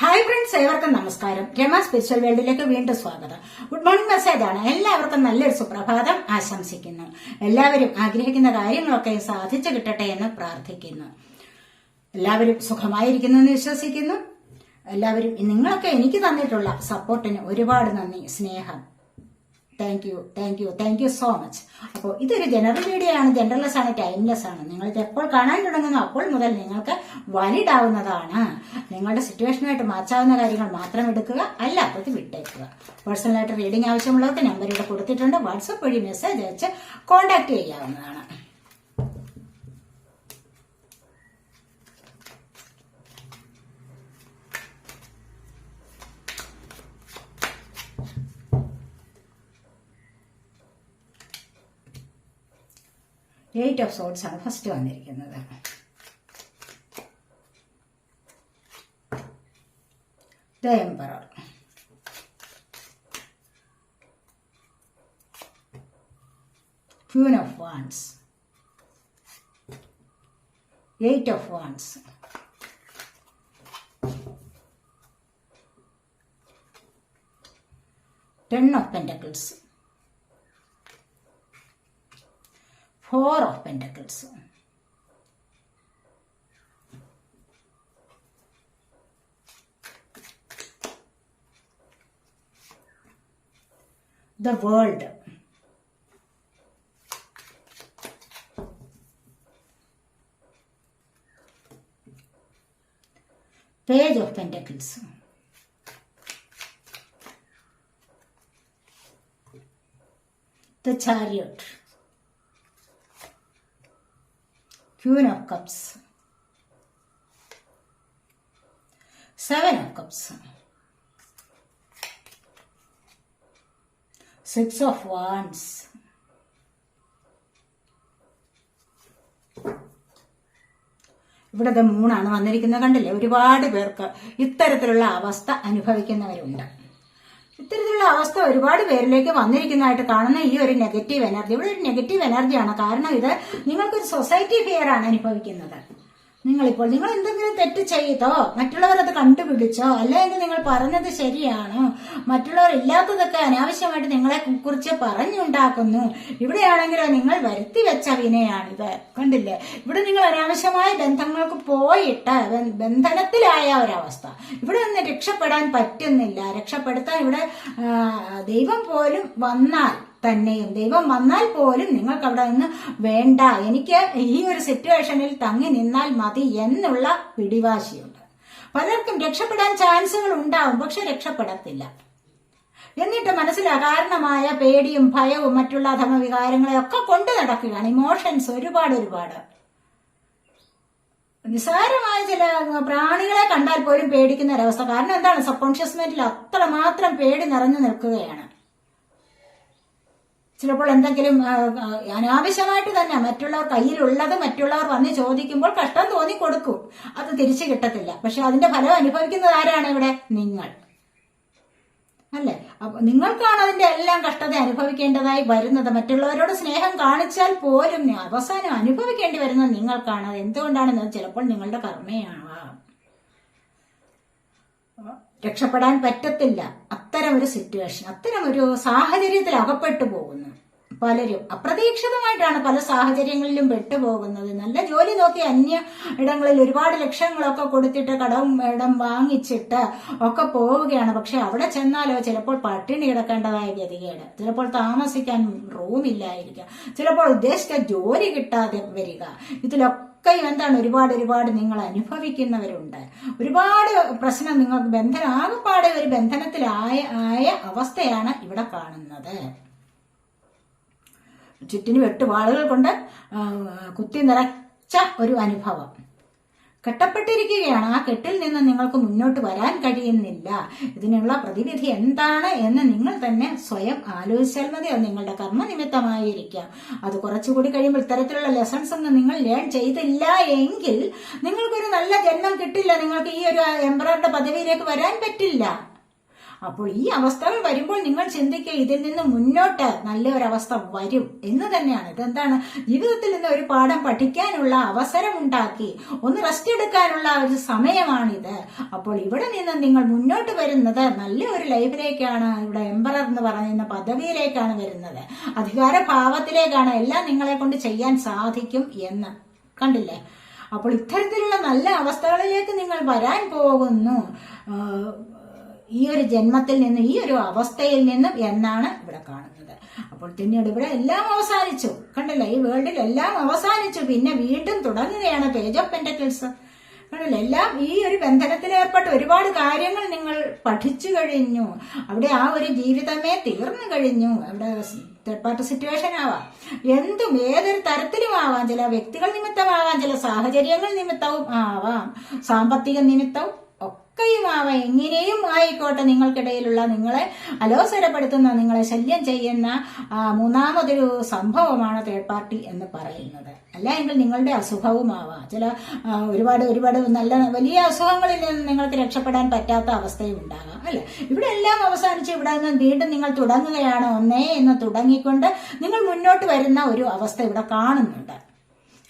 Hi friends ഏവർക്കും നമസ്കാരം. Rama spiritual വേൾഡിലേക്ക് വീണ്ടും സ്വാഗതം. ഗുഡ് മോർണിംഗ് മെസ്സേജ് ആണ്. എല്ലാവർക്കും നല്ലൊരു സുപ്രഭാതം ആശംസിക്കുന്നു. എല്ലാവരും ആഗ്രഹിക്കുന്ന കാര്യങ്ങളൊക്കെ സാധിച്ചു കിട്ടട്ടെ എന്ന് പ്രാർത്ഥിക്കുന്നു. എല്ലാവരും സുഖമായിരിക്കുന്നു എന്ന് വിശ്വസിക്കുന്നു. എല്ലാവരും നിങ്ങളൊക്കെ എനിക്ക് തന്നിട്ടുള്ള സപ്പോർട്ടിന് ഒരുപാട് നന്ദി സ്നേഹം. Thank you thank you thank you so much അപ്പോൾ ഇതൊരു ജനറൽ വീഡിയോ ആണ്. ജനറൽലെസ് ആണ് ടൈംലെസ് ആണ്. നിങ്ങൾ ഇത് എപ്പോൾ കാണാൻ തുടങ്ങുന്നു അപ്പോൾ മുതൽ നിങ്ങൾക്ക് വാലിഡ് ആവുന്നതാണ് നിങ്ങളുടെ സിറ്റുവേഷനായിട്ട് മാച്ചാവുന്ന കാര്യങ്ങൾ മാത്രം എടുക്കുക അല്ലാത്തത് വിട്ടേക്കുക. പേഴ്സണലായിട്ട് റീഡിംഗ് ആവശ്യമുള്ളവർക്ക് നമ്പർ ഇവിടെ കൊടുത്തിട്ടുണ്ട്. വാട്സപ്പ് വഴി മെസ്സേജ് അയച്ച് കോൺടാക്ട് ചെയ്യാവുന്നതാണ്. എയ്റ്റ് ഓഫ് സോഡ്സ് ആണ് ഫസ്റ്റ് വന്നിരിക്കുന്നത്. The emperor queen of wands eight of wands ten of pentacles four of pentacles. The world. Page of pentacles. The chariot Queen of cups Seven of Cups. Six of Wands. ഇവിടുത്തെ മൂണാണ് വന്നിരിക്കുന്നത് കണ്ടില്ലേ ഒരുപാട് പേർക്ക് ഇത്തരത്തിലുള്ള അവസ്ഥ അനുഭവിക്കുന്നവരുണ്ട് ഇത്തരത്തിലുള്ള അവസ്ഥ ഒരുപാട് പേരിലേക്ക് വന്നിരിക്കുന്നതായിട്ട് കാണുന്ന ഈ ഒരു നെഗറ്റീവ് എനർജി ഇവിടെ ഒരു നെഗറ്റീവ് എനർജിയാണ് കാരണം ഇത് നിങ്ങൾക്കൊരു സൊസൈറ്റി ഫിയർ ആണ് അനുഭവിക്കുന്നത്. നിങ്ങളിപ്പോൾ നിങ്ങൾ എന്തെങ്കിലും തെറ്റ് ചെയ്തോ മറ്റുള്ളവർ അത് കണ്ടുപിടിച്ചോ അല്ലെങ്കിൽ നിങ്ങൾ പറഞ്ഞത് ശരിയാണ് മറ്റുള്ളവർ ഇല്ലാത്തതൊക്കെ അനാവശ്യമായിട്ട് നിങ്ങളെ കുറിച്ച് പറഞ്ഞുണ്ടാക്കുന്നു. ഇവിടെയാണെങ്കിലോ നിങ്ങൾ വരുത്തി വെച്ച വിനയാണിത്. കണ്ടില്ലേ? ഇവിടെ നിങ്ങൾ അനാവശ്യമായ ബന്ധങ്ങൾക്ക് പോയിട്ട് ബന്ധനത്തിലായ ഒരവസ്ഥ. ഇവിടെ നിന്ന് രക്ഷപ്പെടാൻ പറ്റുന്നില്ല. രക്ഷപ്പെടുത്താൻ ഇവിടെ ദൈവം പോലും വന്നാൽ തന്നെയും. ദൈവം വന്നാൽ പോലും നിങ്ങൾക്ക് അവിടെ നിന്ന് വേണ്ട. എനിക്ക് ഈ ഒരു സിറ്റുവേഷനിൽ തങ്ങി നിന്നാൽ മതി എന്നുള്ള പിടിവാശിയുണ്ട്. പലർക്കും രക്ഷപ്പെടാൻ ചാൻസുകൾ ഉണ്ടാവും പക്ഷെ രക്ഷപ്പെടത്തില്ല. എന്നിട്ട് മനസ്സിൽ അകാരണമായ പേടിയും ഭയവും മറ്റുള്ള അധമവികാരങ്ങളെ ഒക്കെ കൊണ്ടു നടക്കുകയാണ്. ഇമോഷൻസ് ഒരുപാട് ഒരുപാട്. നിസാരമായ ചില പ്രാണികളെ കണ്ടാൽ പോലും പേടിക്കുന്ന ഒരവസ്ഥ. കാരണം എന്താണ്? സബ് കോൺഷ്യസ് മൈൻഡിൽ അത്രമാത്രം പേടി നിറഞ്ഞു നിൽക്കുകയാണ്. ചിലപ്പോൾ എന്തെങ്കിലും അനാവശ്യമായിട്ട് തന്നെ മറ്റുള്ളവർ കയ്യിലുള്ളത് മറ്റുള്ളവർ വന്ന് ചോദിക്കുമ്പോൾ കഷ്ടം തോന്നി കൊടുക്കും അത് തിരിച്ചു കിട്ടത്തില്ല. പക്ഷെ അതിന്റെ ഫലം അനുഭവിക്കുന്നത് ആരാണ് ഇവിടെ? നിങ്ങൾ. അല്ലേ? അപ്പൊ നിങ്ങൾക്കാണ് അതിന്റെ എല്ലാം കഷ്ടത അനുഭവിക്കേണ്ടതായി വരുന്നത്. മറ്റുള്ളവരോട് സ്നേഹം കാണിച്ചാൽ പോലും അവസാനം അനുഭവിക്കേണ്ടി വരുന്നത് നിങ്ങൾക്കാണ്. അത് എന്തുകൊണ്ടാണെന്ന് ചിലപ്പോൾ നിങ്ങളുടെ കർമ്മയാവാം. രക്ഷപ്പെടാൻ പറ്റത്തില്ല. അത്തരം ഒരു സിറ്റുവേഷൻ അത്തരം ഒരു സാഹചര്യത്തിൽ അകപ്പെട്ടു പോകുന്നു. പലരും അപ്രതീക്ഷിതമായിട്ടാണ് പല സാഹചര്യങ്ങളിലും പെട്ടുപോകുന്നത്. നല്ല ജോലി നോക്കി അന്യ ഇടങ്ങളിൽ ഒരുപാട് ലക്ഷങ്ങളൊക്കെ കൊടുത്തിട്ട് കടം ഇടം വാങ്ങിച്ചിട്ട് ഒക്കെ പോവുകയാണ്. പക്ഷെ അവിടെ ചെന്നാലോ ചിലപ്പോൾ പട്ടിണി കിടക്കേണ്ടതായ ഗതികേട്. ചിലപ്പോൾ താമസിക്കാൻ റൂമില്ലായിരിക്കാം ചിലപ്പോൾ ഉദ്ദേശിച്ച ജോലി കിട്ടാതെ വരിക. ഇതിലൊക്കെ എന്താണ് ഒരുപാട് ഒരുപാട് നിങ്ങൾ അനുഭവിക്കുന്നവരുണ്ട്. ഒരുപാട് പ്രശ്നം നിങ്ങൾക്ക് ബന്ധനം ആകെപ്പാടെ ഒരു ബന്ധനത്തിലായ ആയ അവസ്ഥയാണ് ഇവിടെ കാണുന്നത്. ചുറ്റിനും എട്ട് വാളുകൾ കൊണ്ട് കുത്തി നിറച്ച ഒരു അനുഭവം. കെട്ടപ്പെട്ടിരിക്കുകയാണ്. ആ കെട്ടിൽ നിന്ന് നിങ്ങൾക്ക് മുന്നോട്ട് വരാൻ കഴിയുന്നില്ല. ഇതിനുള്ള പ്രതിവിധി എന്താണ് എന്ന് നിങ്ങൾ തന്നെ സ്വയം ആലോചിച്ചാൽ മതി. അത് നിങ്ങളുടെ കർമ്മനിമിത്തമായിരിക്കാം. അത് കുറച്ചുകൂടി കഴിയുമ്പോൾ ഇത്തരത്തിലുള്ള ലെസൺസ് ഒന്നും നിങ്ങൾ ലേൺ ചെയ്തില്ല എങ്കിൽ നിങ്ങൾക്കൊരു നല്ല ജന്മം കിട്ടില്ല. നിങ്ങൾക്ക് ഈ ഒരു എംബ്രോയിഡറി പദവിയിലേക്ക് വരാൻ പറ്റില്ല. അപ്പോൾ ഈ അവസ്ഥകൾ വരുമ്പോൾ നിങ്ങൾ ചിന്തിക്കുക ഇതിൽ നിന്ന് മുന്നോട്ട് നല്ലൊരവസ്ഥ വരും എന്ന് തന്നെയാണ്. ഇതെന്താണ്? ജീവിതത്തിൽ നിന്ന് ഒരു പാഠം പഠിക്കാനുള്ള അവസരം ഉണ്ടാക്കി ഒന്ന് റെസ്റ്റ് എടുക്കാനുള്ള ഒരു സമയമാണിത്. അപ്പോൾ ഇവിടെ നിന്ന് നിങ്ങൾ മുന്നോട്ട് വരുന്നത് നല്ല ഒരു ലൈഫിലേക്കാണ് ഇവിടെ എംബറർ എന്ന് പറയുന്ന പദവിയിലേക്കാണ് വരുന്നത്. അധികാര ഭാവത്തിലേക്കാണ് എല്ലാം നിങ്ങളെ കൊണ്ട് ചെയ്യാൻ സാധിക്കും എന്ന്. കണ്ടില്ലേ? അപ്പോൾ ഇത്തരത്തിലുള്ള നല്ല അവസ്ഥകളിലേക്ക് നിങ്ങൾ വരാൻ പോകുന്നു. ഈ ഒരു ജന്മത്തിൽ നിന്നും ഈ ഒരു അവസ്ഥയിൽ നിന്നും എന്നാണ് ഇവിടെ കാണുന്നത്. അപ്പോൾ പിന്നീട് ഇവിടെ എല്ലാം അവസാനിച്ചു. കണ്ടല്ലോ? ഈ വേൾഡിൽ എല്ലാം അവസാനിച്ചു. പിന്നെ വീണ്ടും തുടങ്ങുകയാണ് പേജ് ഓഫ് പെൻഡക്കിൾസ് കണ്ടില്ല? എല്ലാം ഈ ഒരു ബന്ധനത്തിൽ ഏർപ്പെട്ട്. ഒരുപാട് കാര്യങ്ങൾ നിങ്ങൾ പഠിച്ചു കഴിഞ്ഞു. അവിടെ ആ ഒരു ജീവിതമേ തീർന്നു കഴിഞ്ഞു. അവിടെ തേർഡ് സിറ്റുവേഷൻ ആവാം. എന്തും ഏതൊരു തരത്തിലും ആവാം. ചില വ്യക്തികൾ നിമിത്തമാവാം. ചില സാഹചര്യങ്ങൾ നിമിത്തവും ആവാം. സാമ്പത്തിക നിമിത്തവും ഒക്കെയും ആവാം. എങ്ങനെയും ആയിക്കോട്ടെ നിങ്ങൾക്കിടയിലുള്ള നിങ്ങളെ അലോസരപ്പെടുത്തുന്ന നിങ്ങളെ ശല്യം ചെയ്യുന്ന മൂന്നാമതൊരു സംഭവമാണ് തേർഡ് പാർട്ടി എന്ന് പറയുന്നത്. അല്ല എങ്കിൽ നിങ്ങളുടെ അസുഖവുമാവാം ചില ഒരുപാട് ഒരുപാട് നല്ല വലിയ അസുഖങ്ങളിൽ നിന്ന് നിങ്ങൾക്ക് രക്ഷപ്പെടാൻ പറ്റാത്ത അവസ്ഥയും ഉണ്ടാകാം. അല്ലെ? ഇവിടെ എല്ലാം അവസാനിച്ച് ഇവിടെ നിന്ന് വീണ്ടും നിങ്ങൾ തുടങ്ങുകയാണ്. ഒന്നേ എന്ന് തുടങ്ങിക്കൊണ്ട് നിങ്ങൾ മുന്നോട്ട് വരുന്ന ഒരു അവസ്ഥ ഇവിടെ കാണുന്നുണ്ട്.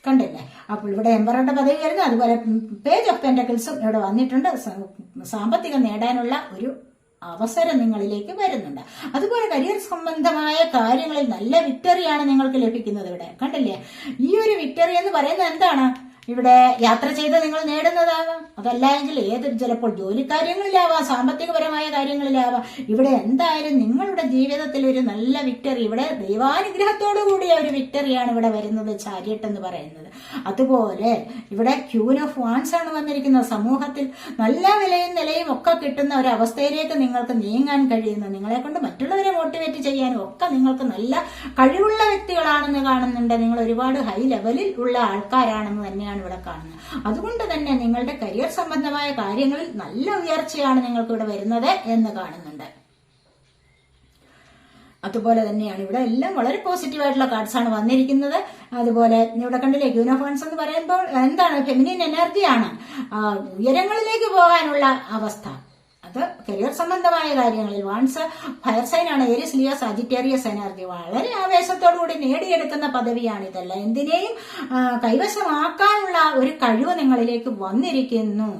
കണ്ടില്ലേ? അപ്പോൾ ഇവിടെ എംബറുടെ പദവി വരുന്നു അതുപോലെ പേജ് ഓഫ് പെന്റക്കിൾസും ഇവിടെ വന്നിട്ടുണ്ട്. സാമ്പത്തികം നേടാനുള്ള ഒരു അവസരം നിങ്ങളിലേക്ക് വരുന്നുണ്ട്. അതുപോലെ കരിയർ സംബന്ധമായ കാര്യങ്ങളിൽ നല്ല വിക്ടറിയാണ് നിങ്ങൾക്ക് ലഭിക്കുന്നത് ഇവിടെ. കണ്ടില്ലേ? ഈ ഒരു വിക്ടറി എന്ന് പറയുന്നത് എന്താണ്? ഇവിടെ യാത്ര ചെയ്ത് നിങ്ങൾ നേടുന്നതാകാം അതല്ല എങ്കിൽ ഏത് ചിലപ്പോൾ ജോലി കാര്യങ്ങളിലാവാം സാമ്പത്തികപരമായ കാര്യങ്ങളിലാവാം. ഇവിടെ എന്തായാലും നിങ്ങളുടെ ജീവിതത്തിൽ ഒരു നല്ല വിക്ടറി ഇവിടെ ദൈവാനുഗ്രഹത്തോടു കൂടിയ ഒരു വിക്ടറിയാണ് ഇവിടെ വരുന്നത് ചാരിയട്ട് എന്ന് പറയുന്നത്. അതുപോലെ ഇവിടെ ക്യൂൻ ഓഫ് വാൻസ് ആണ് വന്നിരിക്കുന്ന സമൂഹത്തിൽ നല്ല വിലയും നിലയും ഒക്കെ കിട്ടുന്ന ഒരു അവസ്ഥയിലേക്ക് നിങ്ങൾക്ക് നീങ്ങാൻ കഴിയുന്നു. നിങ്ങളെ കൊണ്ട് മറ്റുള്ളവരെ മോട്ടിവേറ്റ് ചെയ്യാനും ഒക്കെ നിങ്ങൾക്ക് നല്ല കഴിവുള്ള വ്യക്തികളാണെന്ന് കാണുന്നുണ്ട്. നിങ്ങൾ ഒരുപാട് ഹൈ ലെവലിൽ ഉള്ള ആൾക്കാരാണെന്ന് തന്നെയാണ് ഇവിടെ കാണുന്നത്. അതുകൊണ്ട് തന്നെ നിങ്ങളുടെ കരിയർ സംബന്ധമായ കാര്യങ്ങളിൽ നല്ല ഉയർച്ചയാണ് നിങ്ങൾക്ക് ഇവിടെ വരുന്നത് എന്ന് കാണുന്നുണ്ട്. അതുപോലെ തന്നെയാണ് ഇവിടെ എല്ലാം വളരെ പോസിറ്റീവ് ആയിട്ടുള്ള കാർഡ്സാണ് വന്നിരിക്കുന്നത്. അതുപോലെ ഇവിടെ കണ്ടില്ലേ യൂണിഫോൺസ് എന്ന് പറയുമ്പോൾ എന്താണ് ഫെമിനിൻ എനർജിയാണ് ഉയരങ്ങളിലേക്ക് പോകാനുള്ള അവസ്ഥ. അത് കരിയർ സംബന്ധമായ കാര്യങ്ങളിൽ. വൺസ് ഫയർ സൈൻ ആണ് ഏരിയസ് ലിയ സജിറ്റേറിയസ് എനർജി വളരെ ആവേശത്തോടുകൂടി നേടിയെടുക്കുന്ന പദവിയാണ് ഇതല്ല. എന്തിനേയും കൈവശമാക്കാനുള്ള ഒരു കഴിവ് നിങ്ങളിലേക്ക് വന്നിരിക്കുന്നു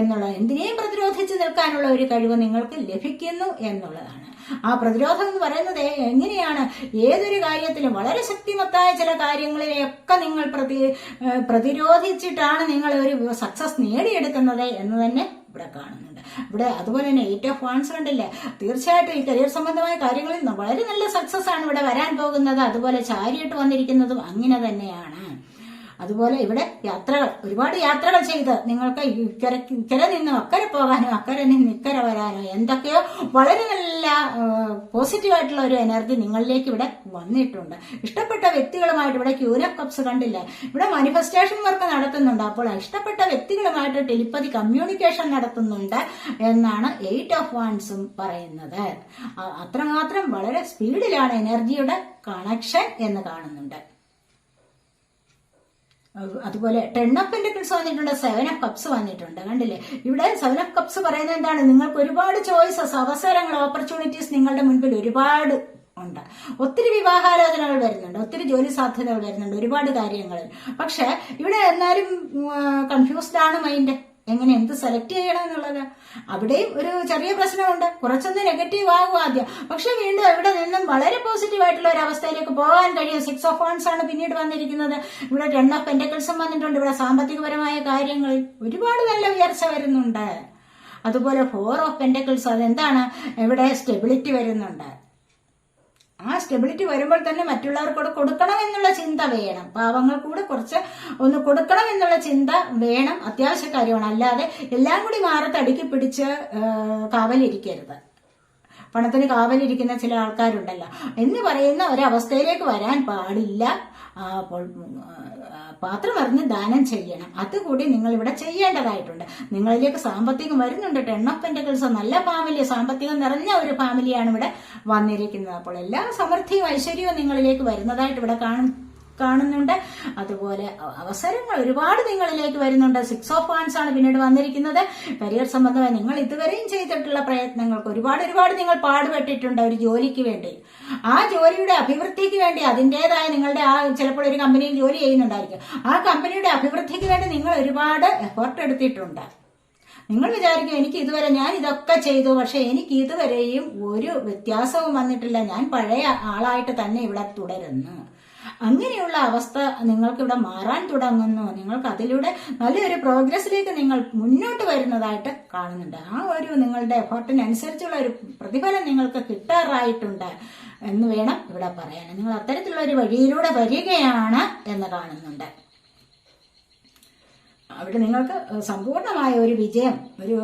എന്നുള്ള എന്തിനേയും പ്രതിരോധിച്ച് നിൽക്കാനുള്ള ഒരു കഴിവ് നിങ്ങൾക്ക് ലഭിക്കുന്നു എന്നുള്ളതാണ്. ആ പ്രതിരോധം എന്ന് പറയുന്നത് എങ്ങനെയാണ്? ഏതൊരു കാര്യത്തിലും വളരെ ശക്തിമത്തായ ചില കാര്യങ്ങളിലെയൊക്കെ നിങ്ങൾ പ്രതി പ്രതിരോധിച്ചിട്ടാണ് നിങ്ങൾ ഒരു സക്സസ് നേടിയെടുക്കുന്നത് എന്ന് തന്നെ ഇവിടെ കാണുന്നുണ്ട്. ഇവിടെ അതുപോലെ തന്നെ എയ്റ്റ് ഓഫ് വാൺസ് കണ്ടില്ലേ? തീർച്ചയായിട്ടും ഈ കരിയർ സംബന്ധമായ കാര്യങ്ങളിൽ വളരെ നല്ല സക്സസ് ആണ് ഇവിടെ വരാൻ പോകുന്നത്. അതുപോലെ ചാരിയിട്ട് വന്നിരിക്കുന്നതും അങ്ങനെ തന്നെയാണ്. അതുപോലെ ഇവിടെ യാത്രകൾ ഒരുപാട് യാത്രകൾ ചെയ്ത് നിങ്ങൾക്ക് ഇക്കര ഇക്കരെ നിന്ന് അക്കരെ പോകാനോ അക്കരെ നിന്ന് ഇക്കരെ വരാനോ എന്തൊക്കെയോ വളരെ നല്ല പോസിറ്റീവായിട്ടുള്ള ഒരു എനർജി നിങ്ങളിലേക്ക് ഇവിടെ വന്നിട്ടുണ്ട്. ഇഷ്ടപ്പെട്ട വ്യക്തികളുമായിട്ട് ഇവിടെ ക്യൂരഫ് കപ്സ് കണ്ടില്ല? ഇവിടെ മാനിഫെസ്റ്റേഷൻ വർക്ക് നടത്തുന്നുണ്ട്. അപ്പോൾ ഇഷ്ടപ്പെട്ട വ്യക്തികളുമായിട്ട് ടെലിപ്പതി കമ്മ്യൂണിക്കേഷൻ നടത്തുന്നുണ്ട് എന്നാണ് എയ്റ്റ് ഓഫ് വൺസും പറയുന്നത്. അത്രമാത്രം വളരെ സ്പീഡിലാണ് എനർജിയുടെ കണക്ഷൻ എന്ന് കാണുന്നുണ്ട്. അതുപോലെ ടെൻ ഓഫ് വന്നിട്ടുണ്ട് സെവൻ ഓഫ് കപ്സ് വന്നിട്ടുണ്ട് കണ്ടില്ലേ? ഇവിടെ സെവൻ ഓഫ് കപ്സ് പറയുന്നത് എന്താണ്? നിങ്ങൾക്ക് ഒരുപാട് ചോയ്സസ് അവസരങ്ങൾ ഓപ്പർച്യൂണിറ്റീസ് നിങ്ങളുടെ മുൻപിൽ ഒരുപാട് ഉണ്ട്. ഒത്തിരി വിവാഹാലോചനകൾ വരുന്നുണ്ട് ഒത്തിരി ജോലി സാധ്യതകൾ വരുന്നുണ്ട് ഒരുപാട് കാര്യങ്ങൾ. പക്ഷെ ഇവിടെ എന്നാലും കൺഫ്യൂസ്ഡ് ആണ് മൈൻഡ് എങ്ങനെ എന്ത് സെലക്ട് ചെയ്യണം എന്നുള്ളത്? അവിടെയും ഒരു ചെറിയ പ്രശ്നമുണ്ട്. കുറച്ചൊന്ന് നെഗറ്റീവ് ആകും ആദ്യം. പക്ഷെ വീണ്ടും ഇവിടെ നിന്നും വളരെ പോസിറ്റീവ് ആയിട്ടുള്ള ഒരു അവസ്ഥയിലേക്ക് പോകാൻ കഴിയും. സിക്സ് ഓഫ് വൺസ് ആണ് പിന്നീട് വന്നിരിക്കുന്നത്. ഇവിടെ രണ്ട് ഓഫ് പെന്റക്കിൾസും വന്നിട്ടുണ്ട്. ഇവിടെ സാമ്പത്തികപരമായ കാര്യങ്ങളിൽ ഒരുപാട് നല്ല ഉയർച്ച വരുന്നുണ്ട്. അതുപോലെ ഫോർ ഓഫ് പെന്റക്കിൾസ് അതെന്താണ്? ഇവിടെ സ്റ്റെബിലിറ്റി വരുന്നുണ്ട്. ആ സ്റ്റെബിലിറ്റി വരുമ്പോൾ തന്നെ മറ്റുള്ളവർക്കൂടെ കൊടുക്കണം എന്നുള്ള ചിന്ത വേണം. പാവങ്ങൾ കൂടെ കുറച്ച് ഒന്ന് കൊടുക്കണം എന്നുള്ള ചിന്ത വേണം. അത്യാവശ്യ കാര്യമാണ്. അല്ലാതെ എല്ലാം കൂടി മാറത്ത് അടുക്കി പിടിച്ച് കാവലിരിക്കരുത്. പണത്തിന് കാവലിരിക്കുന്ന ചില ആൾക്കാരുണ്ടല്ലോ. എന്ന് പറയുന്ന ഒരവസ്ഥയിലേക്ക് വരാൻ പാടില്ല. അപ്പോൾ പാത്രം അറിഞ്ഞ് ദാനം ചെയ്യണം. അതുകൂടി നിങ്ങൾ ഇവിടെ ചെയ്യേണ്ടതായിട്ടുണ്ട്. നിങ്ങളിലേക്ക് സാമ്പത്തികം വരുന്നുണ്ട്. ടെൺ ഓഫ് നല്ല ഫാമിലി സാമ്പത്തികം നിറഞ്ഞ ഒരു ഫാമിലിയാണ് ഇവിടെ വന്നിരിക്കുന്നത്. അപ്പോൾ എല്ലാ സമൃദ്ധിയും ഐശ്വര്യവും നിങ്ങളിലേക്ക് വരുന്നതായിട്ട് ഇവിടെ കാണും. കാണുന്നുണ്ട്. അതുപോലെ അവസരങ്ങൾ ഒരുപാട് നിങ്ങളിലേക്ക് വരുന്നുണ്ട്. സിക്സ് ഓഫ് വാൻസ് ആണ് പിന്നീട് വന്നിരിക്കുന്നത്. കരിയർ സംബന്ധമായി നിങ്ങൾ ഇതുവരെയും ചെയ്തിട്ടുള്ള പ്രയത്നങ്ങൾക്ക് ഒരുപാട് ഒരുപാട് നിങ്ങൾ പാടുപെട്ടിട്ടുണ്ട് ഒരു ജോലിക്ക് വേണ്ടി. ആ ജോലിയുടെ അഭിവൃദ്ധിക്ക് വേണ്ടി അതിന്റെതായ നിങ്ങളുടെ ആ ചിലപ്പോൾ ഒരു കമ്പനിയിൽ ജോലി ചെയ്യുന്നുണ്ടായിരിക്കും. ആ കമ്പനിയുടെ അഭിവൃദ്ധിക്ക് വേണ്ടി നിങ്ങൾ ഒരുപാട് എഫേർട്ട് എടുത്തിട്ടുണ്ട്. നിങ്ങൾ വിചാരിക്കും എനിക്ക് ഇതുവരെ ഞാൻ ഇതൊക്കെ ചെയ്തു. പക്ഷെ എനിക്ക് ഇതുവരെയും ഒരു വ്യത്യാസവും വന്നിട്ടില്ല. ഞാൻ പഴയ ആളായിട്ട് തന്നെ ഇവിടെ തുടരുന്നു. അങ്ങനെയുള്ള അവസ്ഥ നിങ്ങൾക്കിവിടെ മാറാൻ തുടങ്ങുന്നു. നിങ്ങൾക്ക് അതിലൂടെ നല്ലൊരു പ്രോഗ്രസ്സിലേക്ക് നിങ്ങൾ മുന്നോട്ട് വരുന്നതായിട്ട് കാണുന്നുണ്ട്. ആ ഒരു നിങ്ങളുടെ എഫേർട്ടിനനുസരിച്ചുള്ള ഒരു പ്രതിഫലം നിങ്ങൾക്ക് കിട്ടാറായിട്ടുണ്ട് എന്ന് വേണം ഇവിടെ പറയാൻ. നിങ്ങൾ അത്തരത്തിലുള്ള ഒരു വഴിയിലൂടെ വരികയാണ് എന്ന് കാണുന്നുണ്ട്. അവിടെ നിങ്ങൾക്ക് സമ്പൂർണമായ ഒരു വിജയം ഒരു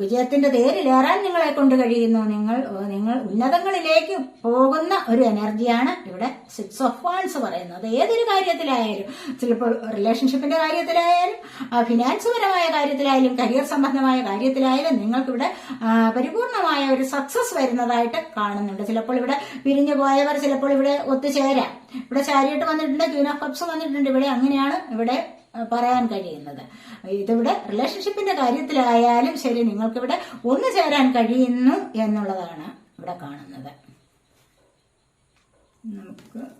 വിജയത്തിന്റെ തേരിലേറാൻ നിങ്ങളെ കൊണ്ട് കഴിയുന്നു. നിങ്ങൾ നിങ്ങൾ ഉന്നതങ്ങളിലേക്ക് പോകുന്ന ഒരു എനർജിയാണ് ഇവിടെ സിക്സ് ഓഫ് വാൺസ് പറയുന്നത്. ഏതൊരു കാര്യത്തിലായാലും ചിലപ്പോൾ റിലേഷൻഷിപ്പിന്റെ കാര്യത്തിലായാലും ഫിനാൻസ് പരമായ കാര്യത്തിലായാലും കരിയർ സംബന്ധമായ കാര്യത്തിലായാലും നിങ്ങൾക്കിവിടെ പരിപൂർണമായ ഒരു സക്സസ് വരുന്നതായിട്ട് കാണുന്നുണ്ട്. ചിലപ്പോൾ ഇവിടെ പിരിഞ്ഞു പോയവർ ചിലപ്പോൾ ഇവിടെ ഒത്തുചേരാം. ഇവിടെ ചാരിയിട്ട് വന്നിട്ടുണ്ട് ക്യൂൻ ഓഫ് കപ്സ് വന്നിട്ടുണ്ട്. ഇവിടെ അങ്ങനെയാണ് ഇവിടെ പറയാൻ കഴിയുന്നത്. ഇതിവിടെ റിലേഷൻഷിപ്പിന്റെ കാര്യത്തിലായാലും ശരി നിങ്ങൾക്കിവിടെ ഒന്നു ചേരാൻ കഴിയുന്നു എന്നുള്ളതാണ് ഇവിടെ കാണുന്നത്. നമുക്ക്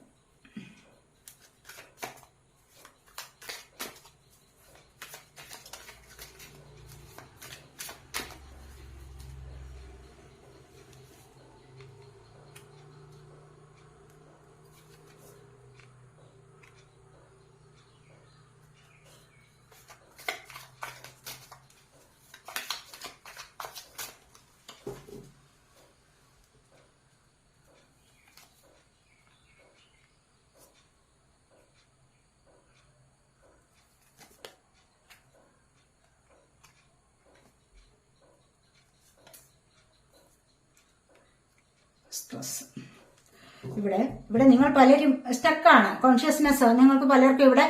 സ്ട്രെസ് ഇവിടെ ഇവിടെ നിങ്ങൾ പലരും സ്റ്റക്കാണ് കോൺഷ്യസ്നെസ് നിങ്ങൾക്ക് പലർക്കും ഇവിടെ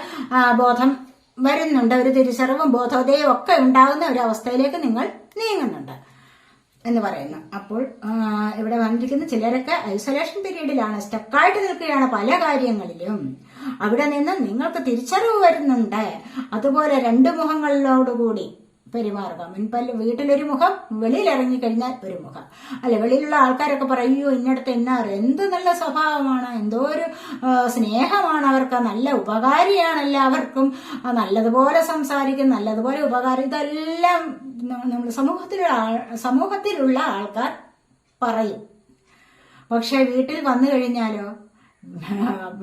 ബോധം വരുന്നുണ്ട്. ഒരു തിരിച്ചറിവും ബോധോദയവും ഒക്കെ ഉണ്ടാകുന്ന ഒരു അവസ്ഥയിലേക്ക് നിങ്ങൾ നീങ്ങുന്നുണ്ട് എന്ന് പറയുന്നു. അപ്പോൾ ഇവിടെ വന്നിരിക്കുന്ന ചിലരൊക്കെ ഐസൊലേഷൻ പീരീഡിലാണ് സ്റ്റക്കായിട്ട് നിൽക്കുകയാണ് പല കാര്യങ്ങളിലും. അവിടെ നിന്ന് നിങ്ങൾക്ക് തിരിച്ചറിവ് വരുന്നുണ്ട്. അതുപോലെ രണ്ട് മുഖങ്ങളിലോടുകൂടി പെരുമാറുക. മുൻപല്ല വീട്ടിലൊരു മുഖം വെളിയിൽ ഇറങ്ങിക്കഴിഞ്ഞാൽ ഒരു മുഖം. അല്ലെ വെളിയിലുള്ള ആൾക്കാരൊക്കെ പറയോ "അയ്യോ ഇന്നടത്ത് എന്നാറ് എന്ത് നല്ല സ്വഭാവമാണ് എന്തോ ഒരു സ്നേഹമാണ് അവർക്ക് നല്ല ഉപകാരിയാണ് എല്ലാവർക്കും. നല്ലതുപോലെ സംസാരിക്കും നല്ലതുപോലെ ഉപകാരം. ഇതെല്ലാം നമ്മൾ സമൂഹത്തിലുള്ള സമൂഹത്തിലുള്ള ആൾക്കാർ പറയും. പക്ഷെ വീട്ടിൽ വന്നു കഴിഞ്ഞാലോ?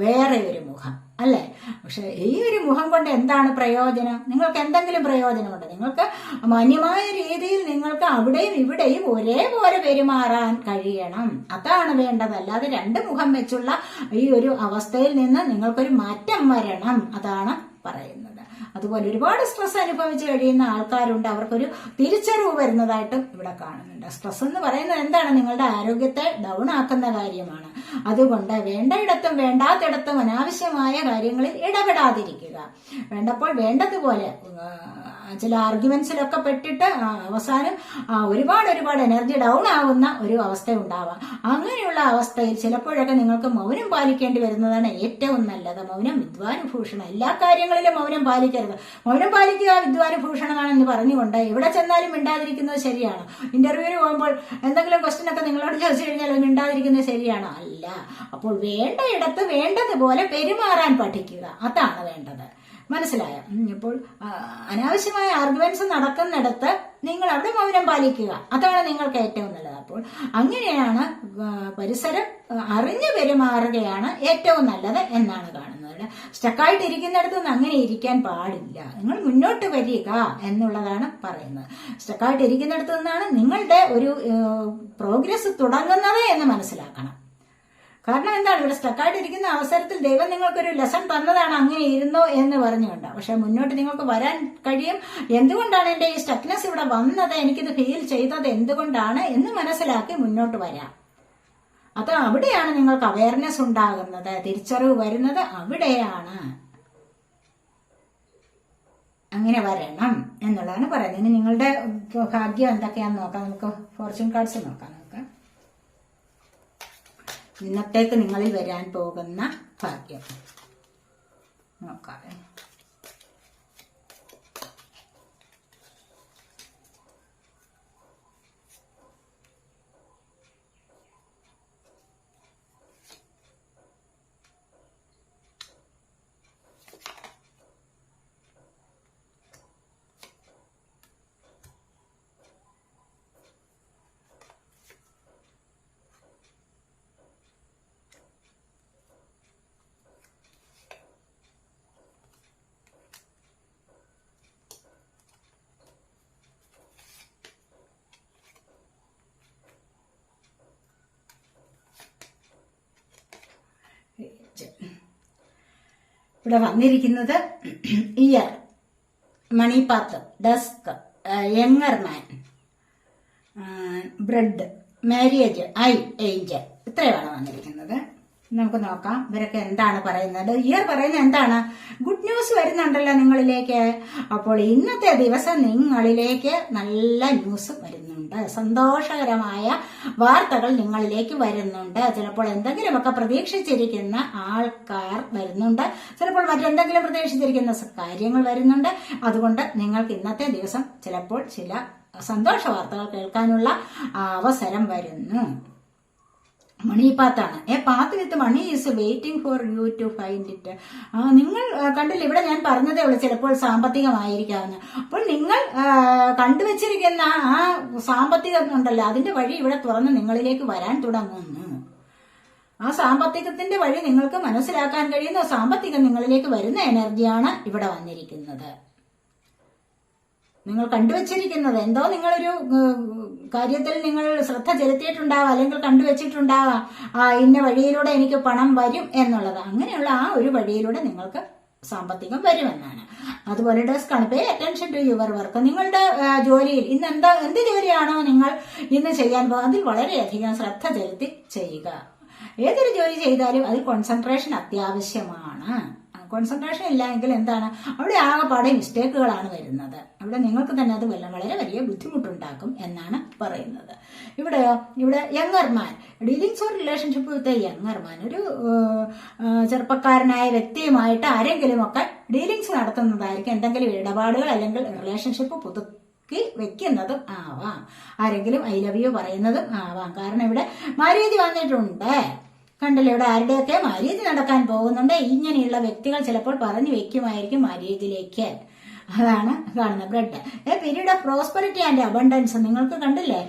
വേറെ ഒരു മുഖം. അല്ലേ? പക്ഷെ ഈ ഒരു മുഖം കൊണ്ട് എന്താണ് പ്രയോജനം? നിങ്ങൾക്ക് എന്തെങ്കിലും പ്രയോജനമുണ്ടോ? നിങ്ങൾക്ക് മാന്യമായ രീതിയിൽ നിങ്ങൾക്ക് അവിടെയും ഇവിടെയും ഒരേപോലെ പെരുമാറാൻ കഴിയണം. അതാണ് വേണ്ടത്. അല്ലാതെ രണ്ട് മുഖം വെച്ചുള്ള ഈ ഒരു അവസ്ഥയിൽ നിന്ന് നിങ്ങൾക്കൊരു മാറ്റം വരണം അതാണ് പറയുന്നത്. അതുപോലെ ഒരുപാട് സ്ട്രെസ് അനുഭവിച്ച് കഴിയുന്ന ആൾക്കാരുണ്ട്. അവർക്കൊരു തിരിച്ചറിവ് വരുന്നതായിട്ടും ഇവിടെ കാണുന്നുണ്ട്. സ്ട്രെസ് എന്ന് പറയുന്നത് എന്താണ്? നിങ്ങളുടെ ആരോഗ്യത്തെ ഡൗൺ ആക്കുന്ന കാര്യമാണ്. അതുകൊണ്ട് വേണ്ടയിടത്തും വേണ്ടാത്തിടത്തും അനാവശ്യമായ കാര്യങ്ങളിൽ ഇടപെടാതിരിക്കുക. വേണ്ടപ്പോൾ വേണ്ടതുപോലെ ചില ആർഗ്യുമെന്റ്സിലൊക്കെ പെട്ടിട്ട് അവസാനം ഒരുപാട് ഒരുപാട് എനർജി ഡൗൺ ആവുന്ന ഒരു അവസ്ഥ ഉണ്ടാവാം. അങ്ങനെയുള്ള അവസ്ഥയിൽ ചിലപ്പോഴൊക്കെ നിങ്ങൾക്ക് മൗനം പാലിക്കേണ്ടി വരുന്നതാണ് ഏറ്റവും നല്ലത്. മൗനം വിദ്വാനുഭൂഷണം എല്ലാ കാര്യങ്ങളിലും മൗനം പാലിക്കരുത്. മൗനം പാലിക്കുക വിദ്വാനുഭൂഷണമാണെന്ന് പറഞ്ഞുകൊണ്ട് എവിടെ ചെന്നാലും മിണ്ടാതിരിക്കുന്നത് ശരിയാണ്. ഇന്റർവ്യൂവിന് പോകുമ്പോൾ എന്തെങ്കിലും ക്വസ്റ്റ്യൻ ഒക്കെ നിങ്ങളോട് ചോദിച്ചു കഴിഞ്ഞാൽ മിണ്ടാതിരിക്കുന്നത് ശരിയാണോ. അല്ല അപ്പോൾ വേണ്ട ഇടത്ത് വേണ്ടതുപോലെ പെരുമാറാൻ പഠിക്കുക. അതാണ് വേണ്ടത്. മനസ്സിലായോ? ഇപ്പോൾ അനാവശ്യമായ ആർഗ്യുമെന്റ്സ് നടക്കുന്നിടത്ത് നിങ്ങൾ അവിടെ മൗനം പാലിക്കുക. അതാണ് നിങ്ങൾക്ക് ഏറ്റവും നല്ലത്. അപ്പോൾ അങ്ങനെയാണ് പരിസരം അറിഞ്ഞു പെരുമാറുകയാണ് ഏറ്റവും നല്ലത് എന്നാണ് കാണുന്നത്. സ്റ്റക്കായിട്ടിരിക്കുന്നിടത്ത് നിന്ന് അങ്ങനെ ഇരിക്കാൻ പാടില്ല. നിങ്ങൾ മുന്നോട്ട് വരിക എന്നുള്ളതാണ് പറയുന്നത്. സ്റ്റക്കായിട്ട് ഇരിക്കുന്നിടത്ത് നിന്നാണ് നിങ്ങളുടെ ഒരു പ്രോഗ്രസ് തുടങ്ങുന്നത് എന്ന് മനസ്സിലാക്കണം. കാരണം എന്താണ്? ഇവിടെ സ്റ്റക്കായിട്ട് ഇരിക്കുന്ന അവസരത്തിൽ ദൈവം നിങ്ങൾക്കൊരു ലെസൺ തന്നതാണ് അങ്ങനെ ഇരുന്നോ എന്ന് പറഞ്ഞുകൊണ്ട് പക്ഷെ മുന്നോട്ട് നിങ്ങൾക്ക് വരാൻ കഴിയും. എന്തുകൊണ്ടാണ് എന്റെ ഈ സ്റ്റക്നെസ് ഇവിടെ വന്നത്? എനിക്കിത് ഫീൽ ചെയ്തത് എന്തുകൊണ്ടാണ് എന്ന് മനസ്സിലാക്കി മുന്നോട്ട് വരാം. അത് അവിടെയാണ് നിങ്ങൾക്ക് അവയർനെസ് ഉണ്ടാകുന്നത്. തിരിച്ചറിവ് വരുന്നത് അവിടെയാണ്. അങ്ങനെ വരണം എന്നുള്ളതാണ് പറയുന്നത്. ഇനി നിങ്ങളുടെ ഭാഗ്യം എന്തൊക്കെയാണെന്ന് നോക്കാം. നമുക്ക് ഫോർച്യൂൺ കാർഡ്സ് നോക്കാം. ഇന്നത്തേക്ക് നിങ്ങളിൽ വരാൻ പോകുന്ന ഭാഗ്യം. നോക്കാം ഇവിടെ വന്നിരിക്കുന്നത് year മണിപാത്രം desk younger man bread marriage eye angel. ഇത്രയുമാണ് വന്നിരിക്കുന്നത്. നമുക്ക് നോക്കാം ഇവരൊക്കെ എന്താണ് പറയുന്നത്. ഇയർ പറയുന്നത് എന്താണ്? ഗുഡ് ന്യൂസ് വരുന്നുണ്ടല്ലോ നിങ്ങളിലേക്ക്. അപ്പോൾ ഇന്നത്തെ ദിവസം നിങ്ങളിലേക്ക് നല്ല ന്യൂസ് വരുന്നുണ്ട്. സന്തോഷകരമായ വാർത്തകൾ നിങ്ങളിലേക്ക് വരുന്നുണ്ട്. ചിലപ്പോൾ എന്തെങ്കിലുമൊക്കെ പ്രതീക്ഷിച്ചിരിക്കുന്ന ആൾക്കാർ വരുന്നുണ്ട്. ചിലപ്പോൾ മറ്റെന്തെങ്കിലും പ്രതീക്ഷിച്ചിരിക്കുന്ന കാര്യങ്ങൾ വരുന്നുണ്ട്. അതുകൊണ്ട് നിങ്ങൾക്ക് ഇന്നത്തെ ദിവസം ചിലപ്പോൾ ചില സന്തോഷ വാർത്തകൾ കേൾക്കാനുള്ള അവസരം വരുന്നു. Money പാത്താണ് a path with money is waiting for you to find it നിങ്ങൾ കണ്ടില്ല ഇവിടെ ഞാൻ പറഞ്ഞതേ ഉള്ളൂ ചിലപ്പോൾ സാമ്പത്തികമായിരിക്കാമെന്ന്. അപ്പോൾ നിങ്ങൾ കണ്ടുവച്ചിരിക്കുന്ന ആ സാമ്പത്തികം ഉണ്ടല്ലോ അതിന്റെ വഴി ഇവിടെ തുറന്ന് നിങ്ങളിലേക്ക് വരാൻ തുടങ്ങുന്നു. ആ സാമ്പത്തികത്തിന്റെ വഴി നിങ്ങൾക്ക് മനസ്സിലാക്കാൻ കഴിയുന്ന സാമ്പത്തികം നിങ്ങളിലേക്ക് വരുന്ന എനർജിയാണ് ഇവിടെ വന്നിരിക്കുന്നത്. നിങ്ങൾ കണ്ടുവച്ചിരിക്കുന്നത്. എന്തോ നിങ്ങളൊരു കാര്യത്തിൽ നിങ്ങൾ ശ്രദ്ധ ചെലുത്തിയിട്ടുണ്ടാവാം അല്ലെങ്കിൽ കണ്ടുവച്ചിട്ടുണ്ടാവാം. ആ ഇന്ന വഴിയിലൂടെ എനിക്ക് പണം വരും എന്നുള്ളത്. അങ്ങനെയുള്ള ആ ഒരു വഴിയിലൂടെ നിങ്ങൾക്ക് സാമ്പത്തികം വരുമെന്നാണ്. അതുപോലെ ഡസ് ആണ്. Pay attention to your work നിങ്ങളുടെ ജോലിയിൽ ഇന്ന് എന്താ എന്ത് ജോലിയാണോ നിങ്ങൾ ഇന്ന് ചെയ്യാൻ പോകുന്നത് അതിൽ വളരെയധികം ശ്രദ്ധ ചെലുത്തി ചെയ്യുക. ഏതൊരു ജോലി ചെയ്താലും അതിൽ കോൺസെൻട്രേഷൻ അത്യാവശ്യമാണ്. കോൺസെൻട്രേഷൻ ഇല്ല എങ്കിൽ എന്താണ്? അവിടെ ആകെപ്പാടെ മിസ്റ്റേക്കുകളാണ് വരുന്നത്. അവിടെ നിങ്ങൾക്ക് തന്നെ അത് വളരെ വലിയ ബുദ്ധിമുട്ടുണ്ടാക്കും എന്നാണ് പറയുന്നത്. ഇവിടെ ഇവിടെ younger man. Dealings or relationship with younger man. ഒരു ചെറുപ്പക്കാരനായ വ്യക്തിയുമായിട്ട് ആരെങ്കിലുമൊക്കെ ഡീലിങ്സ് നടത്തുന്നതായിരിക്കും. എന്തെങ്കിലും ഇടപാടുകൾ അല്ലെങ്കിൽ റിലേഷൻഷിപ്പ് പുതുക്കി വെക്കുന്നതും ആവാം. ആരെങ്കിലും ഐ ലവ് യു പറയുന്നതും ആവാം. കാരണം ഇവിടെ മാര്യേജ് വന്നിട്ടുണ്ട്. കണ്ടല്ലോ ഇവിടെ ആരുടെയൊക്കെ മാര്യേജ് നടക്കാൻ പോകുന്നുണ്ട്? ഇങ്ങനെയുള്ള വ്യക്തികൾ ചിലപ്പോൾ പറഞ്ഞു വെക്കുമായിരിക്കും മാര്യേജിലേക്ക് അതാണ് കാണുന്ന bread. A period of prosperity and abundance. നിങ്ങൾക്ക് കണ്ടില്ലേ?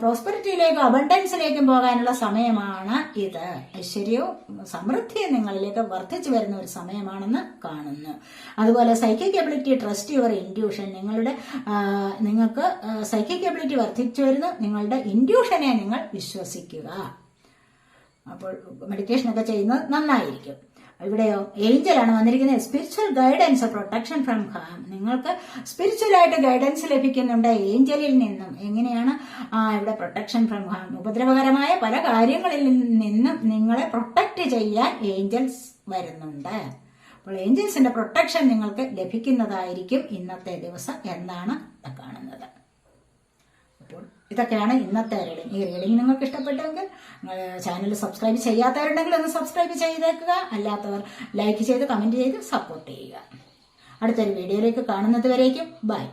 പ്രോസ്പെറിറ്റിയിലേക്കും അബണ്ടൻസിലേക്കും പോകാനുള്ള സമയമാണ് ഇത്. ഐശ്വര്യവും സമൃദ്ധിയും നിങ്ങളിലേക്ക് വർദ്ധിച്ചു വരുന്ന ഒരു സമയമാണെന്ന് കാണുന്നു. അതുപോലെ psychic ability trust your intuition നിങ്ങളുടെ നിങ്ങൾക്ക് സൈക്കിക് എബിലിറ്റി വർദ്ധിച്ചു വരുന്നു. നിങ്ങളുടെ ഇൻഡ്യൂഷനെ നിങ്ങൾ വിശ്വസിക്കുക. അപ്പോൾ മെഡിറ്റേഷൻ ഒക്കെ ചെയ്യുന്നത് നന്നായിരിക്കും. ഇവിടെയോ ഏഞ്ചലാണ് വന്നിരിക്കുന്നത്. Spiritual guidance protection from harm നിങ്ങൾക്ക് സ്പിരിച്വൽ ആയിട്ട് ഗൈഡൻസ് ലഭിക്കുന്നുണ്ട് ഏഞ്ചലിൽ നിന്നും. എങ്ങനെയാണ്? ഇവിടെ പ്രൊട്ടക്ഷൻ ഫ്രം ഹാം ഉപദ്രവകരമായ പല കാര്യങ്ങളിൽ നിന്നും നിങ്ങളെ പ്രൊട്ടക്ട് ചെയ്യാൻ ഏഞ്ചൽസ് വരുന്നുണ്ട്. അപ്പോൾ ഏഞ്ചൽസിന്റെ പ്രൊട്ടക്ഷൻ നിങ്ങൾക്ക് ലഭിക്കുന്നതായിരിക്കും ഇന്നത്തെ ദിവസം. എന്നാണ് കാണുന്നത്. ഇതൊക്കെയാണ് ഇന്നത്തെ റീഡിംഗ് ഈ റീഡിംഗ് നിങ്ങൾക്ക് ഇഷ്ടപ്പെട്ടെങ്കിൽ ചാനൽ സബ്സ്ക്രൈബ് ചെയ്യാത്തവരുണ്ടെങ്കിൽ ഒന്ന് സബ്സ്ക്രൈബ് ചെയ്തേക്കുക. അല്ലാത്തവർ ലൈക്ക് ചെയ്ത് കമന്റ് ചെയ്ത് സപ്പോർട്ട് ചെയ്യുക. അടുത്തൊരു വീഡിയോയിലേക്ക് കാണുന്നത് വരേക്കും. ബൈ